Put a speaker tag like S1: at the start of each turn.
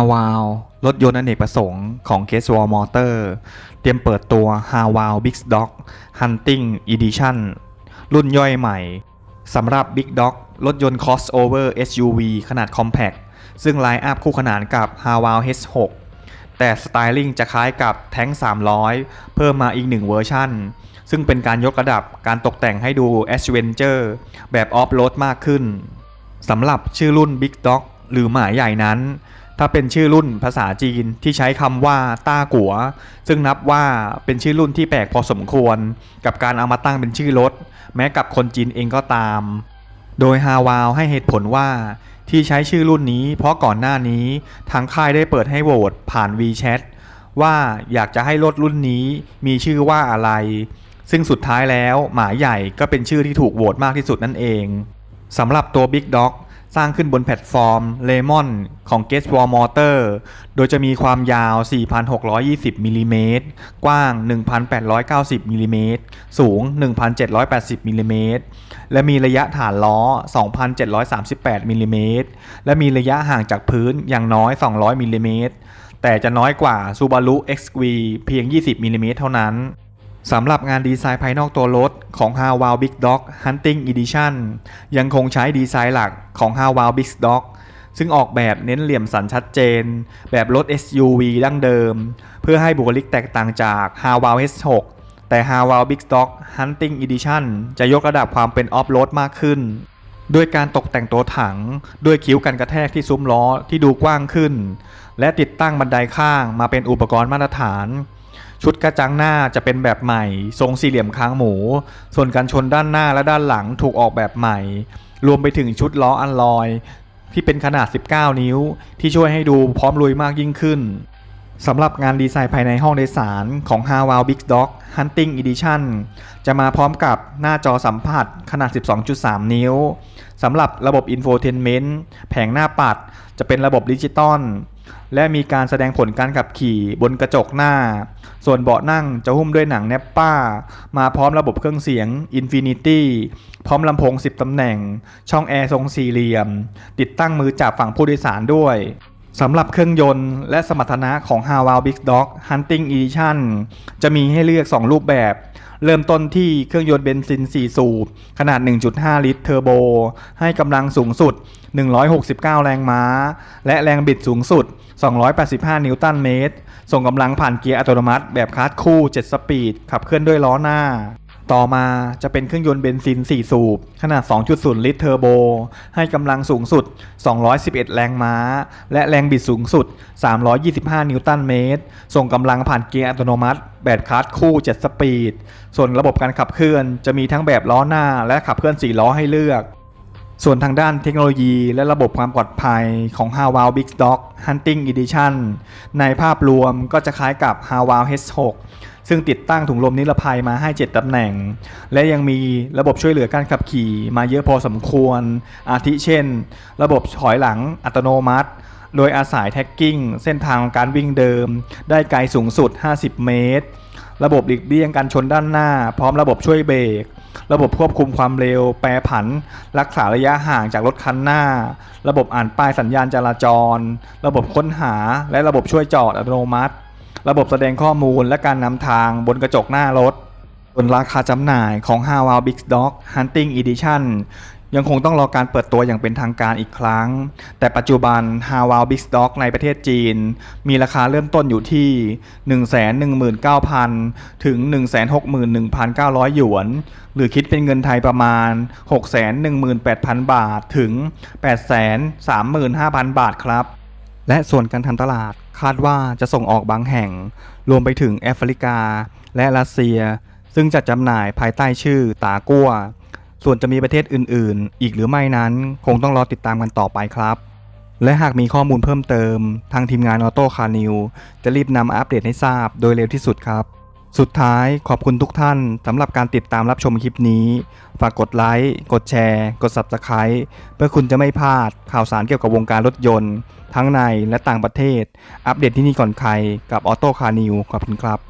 S1: าวาวรถยนต์อเนกประสงค์ของเคสวอลมอเตอร์เตรียมเปิดตัว h a w a l Big Dog Hunting Edition รุ่นย่อยใหม่สำหรับ Big Dog รถยนต์ crossover SUV ขนาด compact ซึ่งไลน์อัพคู่ขนานกับ h a w a l H6 แต่สไตลิ่งจะคล้ายกับแท้ง 300 เพิ่มมาอีกหนึ่งเวอร์ชันซึ่งเป็นการยกระดับการตกแต่งให้ดู Adventure แบบออฟโรดมากขึ้นสำหรับชื่อรุ่น Big Dog หรือหมาใหญ่นั้น ถ้าเป็นชื่อรุ่นภาษาจีนที่ใช้คำว่าต้ากัว ซึ่งนับว่าเป็นชื่อรุ่นที่แปลกพอสมควร กับการเอามาตั้งเป็นชื่อรถ แม้กับคนจีนเองก็ตาม โดยฮาวาวให้เหตุผลว่าที่ใช้ชื่อรุ่นนี้ เพราะก่อนหน้านี้ทางค่ายได้เปิดให้โหวตผ่าน WeChat ว่าอยากจะให้รถรุ่นนี้มีชื่อว่าอะไร ซึ่งสุดท้ายแล้วหมาใหญ่ก็เป็นชื่อที่ถูกโหวตมากที่สุดนั่นเองสำหรับตัว Big Dog สร้างขึ้นบนแพลตฟอร์ม Lemon ของ g e t w a r Motor โดยจะมีความยาว 4,620มิลลิเมตรกว้าง 1,890มิลลิเมตรสูง 1,780มิลลิเมตรและมีระยะฐานล้อ 2,738มิลลิเมตรและมีระยะห่างจากพื้นอย่างน้อย 200มิลลิเมตรแต่จะน้อยกว่า Subaru XV เพียง 20มิลลิเมตรเท่านั้น สำหรับงานดีไซน์ภายนอกตัวรถของ h a w a l Big Dog Hunting Edition ยังคงใช้ดีไซน์หลักของ h a w a l Big Dog ซึ่งออกแบบเน้นเหลี่ยมสันชัดเจน แบบรถ SUV ดั้งเดิม เพื่อให้บุคลิกแตกต่างจาก h a w a l H6 แต่ h a w a l Big Dog Hunting Edition จะยกระดับความเป็นออฟโรดมากขึ้น ด้วยการตกแต่งตัวถัง ด้วยคิ้วกันกระแทกที่ซุ้มล้อที่ดูกว้างขึ้น และติดตั้งบันไดข้างมาเป็นอุปกรณ์มาตรฐาน ชุดกระจังหน้าจะเป็นแบบใหม่ ทรงสี่เหลี่ยมค้างหมู ส่วนการชนด้านหน้าและด้านหลังถูกออกแบบใหม่ รวมไปถึงชุดล้ออันลอย ที่เป็นขนาด 19 นิ้ว ที่ช่วยให้ดูพร้อมลุยมากยิ่งขึ้นสำหรับงานดีไซน์ภายในห้องโดยสารของ h a w a l Big Dog Hunting Edition จะมาพร้อมกับหน้าจอสัมผัสขนาด 12.3 นิ้ว สำหรับระบบ Infotainment แผงหน้าปัดจะเป็นระบบดิจิตอล และมีการแสดงผลการขับขี่บนกระจกหน้า ส่วนเบาะนั่งจะหุ้มด้วยหนังแนปป้า มาพร้อมระบบเครื่องเสียง Infinity พร้อมลำโพง 10 ตำแหน่ง ช่องแอร์ทรงสี่เหลี่ยม ติดตั้งมือจับฝั่งผู้โดยสารด้วยสำหรับเครื่องยนต์และสมรรถนะของ h a w a l Big Dog Hunting Edition จะมีให้เลือก 2 รูปแบบ เริ่มต้นที่เครื่องยนต์เบนซิน 4 สูบ ขนาด 1.5 ลิตรเทอร์โบ ให้กำลังสูงสุด 169 แรงม้า และแรงบิดสูงสุด 285 นิวตันเมตร ส่งกำลังผ่านเกียร์อัตโนมัติแบบคลาสคู่ 7 สปีด ขับเคลื่อนด้วยล้อหน้า ต่อมาจะเป็นเครื่องยนต์เบนซิน 4 สูบ ขนาด 2.0 ลิตรเทอร์โบ ให้กำลังสูงสุด 211 แรงม้า และแรงบิดสูงสุด 325 นิวตันเมตร ส่งกำลังผ่านเกียร์อัตโนมัติ แบบคาร์ดคู่ 7 สปีด ส่วนระบบการขับเคลื่อนจะมีทั้งแบบล้อหน้าและขับเคลื่อน 4 ล้อให้เลือก ส่วนทางด้านเทคโนโลยีและระบบความปลอดภัยของ h a w a l Big Dog Hunting Edition ในภาพรวมก็จะคล้ายกับ h a w a l H6 ซึ่งติดตั้งถุงลมนิรภัยมาให้ 7ตำแหน่ง และยังมีระบบช่วยเหลือการขับขี่มาเยอะพอสมควร อาทิเช่น ระบบถอยหลังอัตโนมัติ โดยอาศัยแท็กกิ้ง เส้นทางการวิ่งเดิม ได้ไกลสูงสุด 50 เมตร ระบบหลีกเลี่ยงการชนด้านหน้า พร้อมระบบช่วยเบรก ระบบควบคุมความเร็ว แปรผัน รักษาระยะห่างจากรถคันหน้า ระบบอ่านป้ายสัญญาณจราจร ระบบค้นหา และระบบช่วยจอดอัตโนมัติ ระบบแสดงข้อมูลและการนำทางบนกระจกหน้ารถส่วนราคาจำหน่ายของ h a w a l Big Dog Hunting Edition ยังคงต้องรอการเปิดตัวอย่างเป็นทางการอีกครั้ง แต่ปัจจุบัน h a w a l Big Stock ในประเทศจีน มีราคาเริ่มต้นอยู่ที่ 119,000 ถึง 161,900 หยวน หรือคิดเป็นเงินไทยประมาณ 618,000 บาทถึง 835,000 บาทครับ และส่วนการทำตลาดคาดว่าจะส่งออกบางแห่ง รวมไปถึงแอฟริกา และรัสเซีย ซึ่งจะจำหน่ายภายใต้ชื่อตากัว ส่วนจะมีประเทศอื่นๆ อีกหรือไม่นั้น คงต้องรอติดตามกันต่อไปครับ และหากมีข้อมูลเพิ่มเติม ทางทีมงานออโต้คาร์นิวจะรีบนำาอัปเดตให้ทราบโดยเร็วที่สุดครับ สุดท้ายขอบคุณทุกท่านสำหรับการติดตามรับชมคลิปนี้ ฝากกดไลค์ กดแชร์ กด Subscribe เพื่อคุณจะไม่พลาดข่าวสารเกี่ยวกับวงการรถยนต์ ทั้งในและต่างประเทศ อัปเดตที่นี่ก่อนใครกับออโต้คาร์นิวขอบคุณครับ